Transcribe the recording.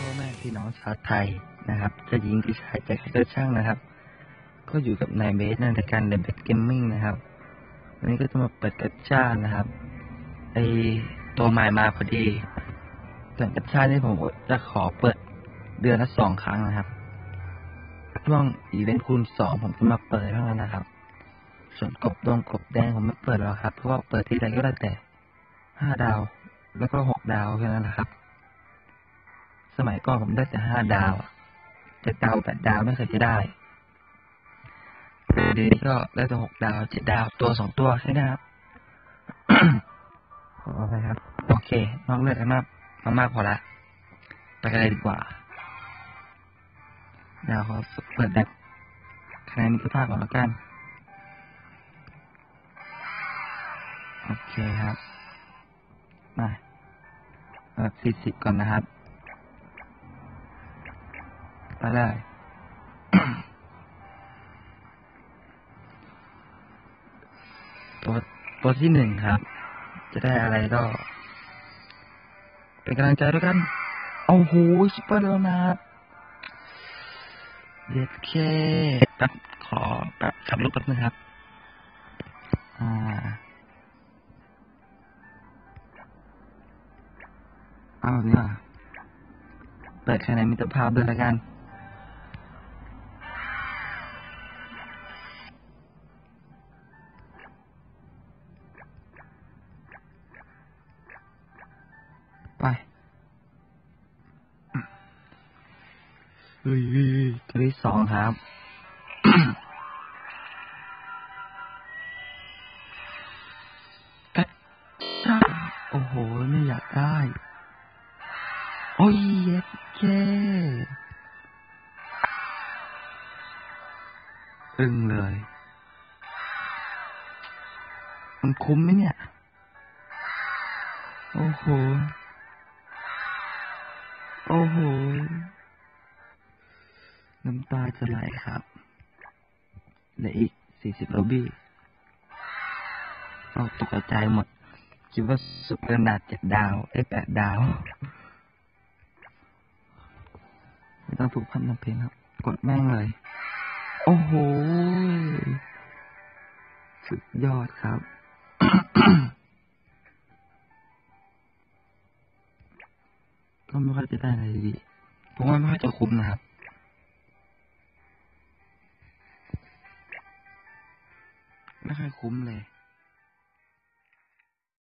พ่อแม่พี่น้องชาวไทยนะครับ จะยิงที่ชายจะใครก็ช่างนะครับ ก็อยู่กับนายเบสในรายการเด e บ e เกมมิ่งนะครับวันนี้ก็จะมาเปิดกัจจ้านะครับไอตัวใหม่มาพอดีแต่กัจจ้านี่ผมจะขอเปิดเดือนละสองครั้งนะครับ ช่วงอีเวนต์คูณสองผมจะมาเปิดเท่านั้นนะครับ ส่วนกบดงกบแดงผมไม่เปิดหรอกครับ เพราะว่าเปิดที่ใดก็ได้แต่ห้าดาว แล้วก็หกดาวแค่นั้นแหละครับ สมัยก่อนผมได้แต่ห้าดาวอะเจ็ดดาวแปดดาวไม่เคยจะได้เดี๋ยวนี้ก็ได้แต่หกดาวเจ็ดดาวตัวสองตัวใช่ไหมครับขออภัยครับ โอเคนอกเรื่องกันมากมามากพอละ ไปกันเลยดีกว่า เดี๋ยวขอเปิดแบบคะแนนมิตรภาพก่อนแล้วกัน โอเคครับ มาเปิดสี่สิบก่อนนะครับ ไปได้ตัวตัวที่หนึ่งครับ จะได้อะไรก็ เป็นกำลังใจด้วยกันโอ้โหซุปเปอร์โดนัท เด็ดเคแป๊บขอแบบขับรถแป๊บนึงครับ อ่าเอาแบบนี้ว่ะเปิดแค่ไหนมิตรภาพด้วยละกัน เฮ้ยเฮ้ยเฮ้ยตัวที่สองครับ โอ้โห ไม่อยากได้ โอ้ยเย็ดเคอึ้งเลย มันคุ้มไหมเนี่ย โอ้โห โอ้โห น้ำตาจะไหลครับเหลืออีกสี่สิบโลบี้เราตกใจหมด คิดว่าสุดเกินาดเจ็ดดาวไอ้ยแปดดาว ไม่ต้องถูกพันทำเพลงครับ กดแม่งเลย โอ้โห สุดยอดครับก็ไม่ค่อยจะได้อะไรดีผมว่าไม่ค่อยจะคุ้มนะครับ ไม่ค่อยคุ้มเลย